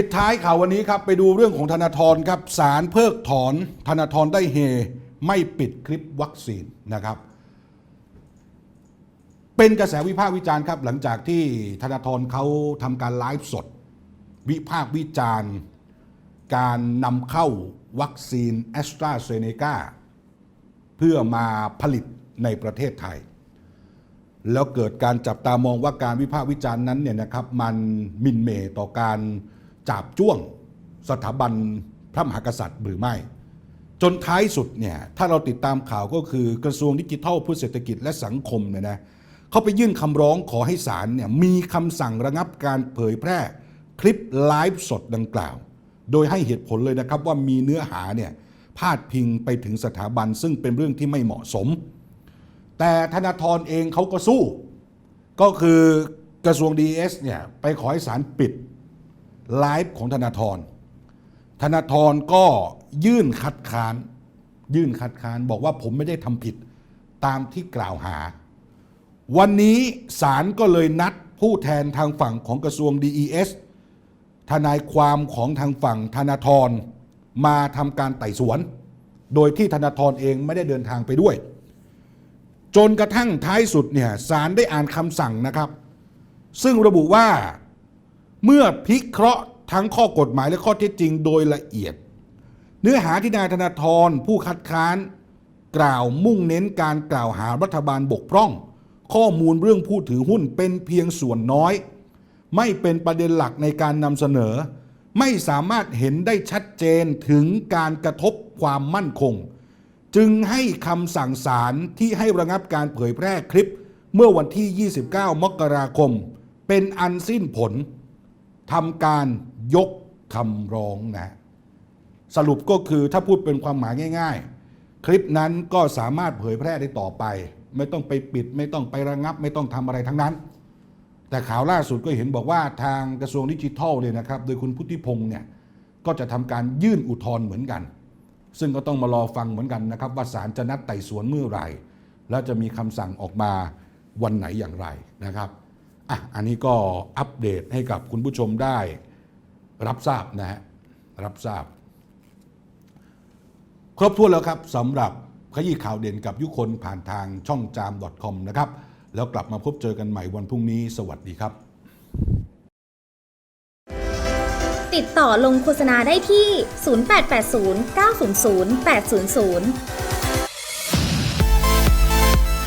ปิดท้ายข่าววันนี้ครับไปดูเรื่องของธนาธรครับสารเพิกถอนธนาธรได้เฮ ไม่ปิดคลิปวัคซีนนะครับ เป็นกระแสวิพากษ์วิจารณ์ครับหลังจากที่ธนาธรเขาทำการไลฟ์สด วิพากษ์วิจารณ์ การนำเข้าวัคซีนแอสตราเซเนกาเพื่อมาผลิตในประเทศไทย แล้วเกิดการจับตามองว่าการวิพากษ์วิจารณ์นั้นเนี่ยนะครับมันมินเมต่อการ จาบจ้วงสถาบันพระมหากษัตริย์หรือไม่ จนท้ายสุดเนี่ยถ้าเราติดตามข่าวก็คือกระทรวงดิจิทัลเพื่อเศรษฐกิจและสังคมเนี่ยนะเขาไปยื่นคำร้องขอให้ศาลเนี่ยมีคำสั่งระงับการเผยแพร่คลิปไลฟ์สดดังกล่าว โดยให้เหตุผลเลยนะครับว่ามีเนื้อหาเนี่ยพาดพิงไปถึงสถาบันซึ่งเป็นเรื่องที่ไม่เหมาะสม แต่ธนาธรเองเขาก็สู้ ก็คือกระทรวงดีเอสเนี่ยไปขอให้ศาลปิด ไลฟ์ของธนาธรธนาธรก็ยื่นคัดค้าน ยื่นคัดค้านบอกว่าผมไม่ได้ทำผิดตามที่กล่าวหา วันนี้ศาลก็เลยนัดผู้แทนทางฝั่งของกระทรวง DES ทนายความของทางฝั่งธนาธรมาทำการไต่สวน โดยที่ธนาธรเองไม่ได้เดินทางไปด้วย จนกระทั่งท้ายสุดเนี่ยศาลได้อ่านคำสั่งนะครับ ซึ่งระบุว่า เมื่อพิเคราะห์ทั้งข้อกฎหมายและข้อเท็จจริงโดยละเอียด เนื้อหาที่นายธนาธรผู้คัดค้าน กล่าวมุ่งเน้นการกล่าวหารัฐบาลบกพร่อง ข้อมูลเรื่องผู้ถือหุ้นเป็นเพียงส่วนน้อย ไม่เป็นประเด็นหลักในการนำเสนอ ไม่สามารถเห็นได้ชัดเจนถึงการกระทบความมั่นคง จึงให้คำสั่งศาลที่ให้ระงับการเผยแพร่คลิป เมื่อวันที่ 29 มกราคม เป็นอันสิ้นผล ทำการยกคำร้องนะ สรุปก็คือถ้าพูดเป็นความหมายง่าย ๆ คลิปนั้นก็สามารถเผยแพร่ได้ต่อไป ไม่ต้องไปปิด ไม่ต้องไประงับ ไม่ต้องทำอะไรทั้งนั้น แต่ข่าวล่าสุดก็เห็นบอกว่าทางกระทรวงดิจิทัลเนี่ยนะครับ โดยคุณพุทธิพงศ์เนี่ยก็จะทำการยื่นอุทธรณ์เหมือนกัน ซึ่งก็ต้องมารอฟังเหมือนกันนะครับ ว่าศาลจะนัดไต่สวนเมื่อไหร่ แล้วจะมีคำสั่งออกมาวันไหนอย่างไรนะครับ อะอันนี้ก็อัปเดตให้กับคุณผู้ชมได้รับทราบนะฮะรับทราบ ครบถ้วนแล้วครับสำหรับขยี้ข่าวเด่นกับยุคนผ่านทางช่องจาม .com นะครับ แล้วกลับมาพบเจอกันใหม่วันพรุ่งนี้ สวัสดีครับ ติดต่อลงโฆษณาได้ที่ 0880 900 800